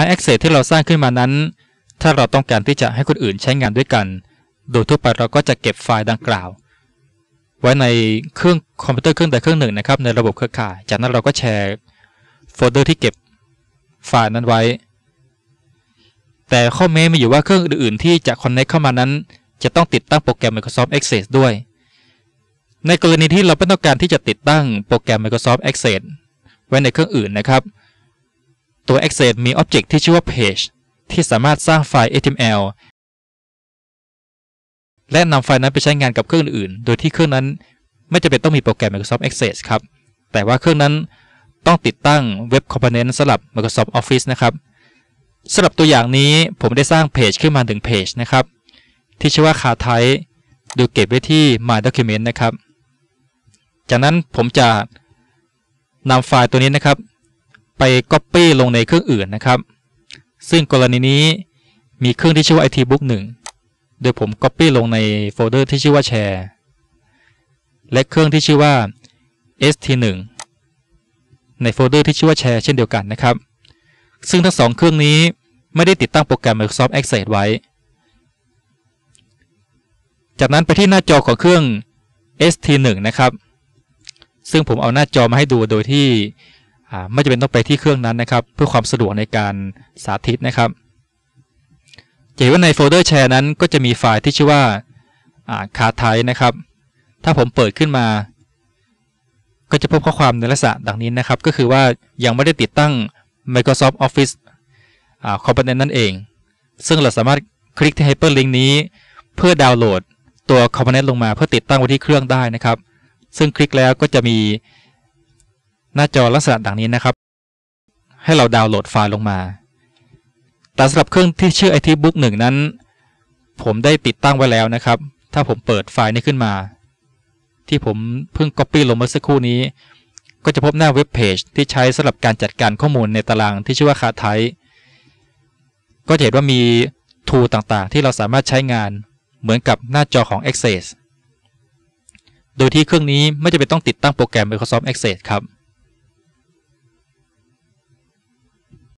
ล์ Access ที่เราสร้างขึ้นมานั้น ถ้าเราต้องการที่จะให้คนอื่นใช้งานด้วยกัน โดยทั่วไปเราก็จะเก็บไฟล์ดังกล่าว ไว้ในเครื่องคอมพิวเตอร์เครื่องใดเครื่องหนึ่งนะครับในระบบเครือข่าย จากนั้นเราก็แชร์โฟลเดอร์ที่เก็บไฟล์นั้นไว้ แต่ข้อแม้มีอยู่ว่าเครื่องอื่นๆ ที่จะ connect เข้ามานั้น จะต้องติดตั้งโปรแกรม Microsoft Access ด้วย ในกรณีที่เราไม่ต้องการที่จะติดตั้งโปรแกรม Microsoft Access ไว้ในเครื่องอื่นนะครับ ตัว Access มี Object ที่ชื่อว่า Page ที่สามารถสร้างไฟล์ HTML และนำไฟล์นั้นไปใช้งานกับเครื่องอื่น โดยที่เครื่องนั้นไม่จำเป็นต้องมีโปรแกรม Microsoft Access ครับ แต่ว่าเครื่องนั้นต้องติดตั้ง Web Component สำหรับ Microsoft Office นะครับสำหรับตัวอย่างนี้ผมได้สร้างเพจขึ้นมาถึงเพจนะครับ ที่ชื่อว่าคาไทดูเก็บไว้ที่ My Document นะครับ จากนั้นผมจะนำไฟล์ตัวนี้นะครับ ไป Copy ลงในเครื่องอื่นนะครับ ซึ่งกรณีนี้มีเครื่องที่ชื่อว่า IT Book 1 โดยผม Copy ลงในโฟลเดอร์ที่ชื่อว่า Share และเครื่องที่ชื่อว่า ST1 ในโฟลเดอร์ที่ชื่อว่า Share เช่นเดียวกันนะครับ ซึ่งทั้งสองเครื่องนี้ไม่ได้ติดตั้งโปรแกรม Microsoft Access ไว้ จากนั้นไปที่หน้าจอของเครื่อง ST1 นะครับ ซึ่งผมเอาหน้าจอมาให้ดูโดยที่ ไม่จำเป็นต้องไปที่เครื่องนั้นนะครับ เพื่อความสะดวกในการสาธิตนะครับจะเห็นว่าในโฟลเดอร์แชร์นั้นก็จะมีไฟล์ที่ชื่อว่าคาไทนะครับ ถ้าผมเปิดขึ้นมา ก็จะพบข้อความในลักษณะดังนี้นะครับ ก็คือว่ายังไม่ได้ติดตั้ง Microsoft Office Component นั่นเอง ซึ่งเราสามารถคลิกที่ Hyperlink นี้เพื่อดาวน์โหลดตัว Component ลงมาเพื่อติดตั้งไว้ที่เครื่องได้นะครับ ซึ่งคลิกแล้วก็จะมี หน้าจอลักษณะดังนี้นะครับ ให้เราดาวน์โหลดไฟล์ลงมา แต่สำหรับเครื่องที่ชื่อ IT Book 1 นั้น ผมได้ติดตั้งไว้แล้วนะครับ ถ้าผมเปิดไฟล์นี้ขึ้นมา ที่ผมเพิ่ง Copy ลงเมื่อสักครู่นี้ ก็จะพบหน้าเว็บเพจที่ใช้สำหรับการจัดการข้อมูลในตารางที่ชื่อว่าคาไทก็จะเห็นว่ามี tool ต่างๆ ที่เราสามารถใช้งานเหมือนกับหน้าจอของ Access โดยที่เครื่องนี้ไม่จำเป็นต้องติดตั้งโปรแกรม Microsoft Access ครับ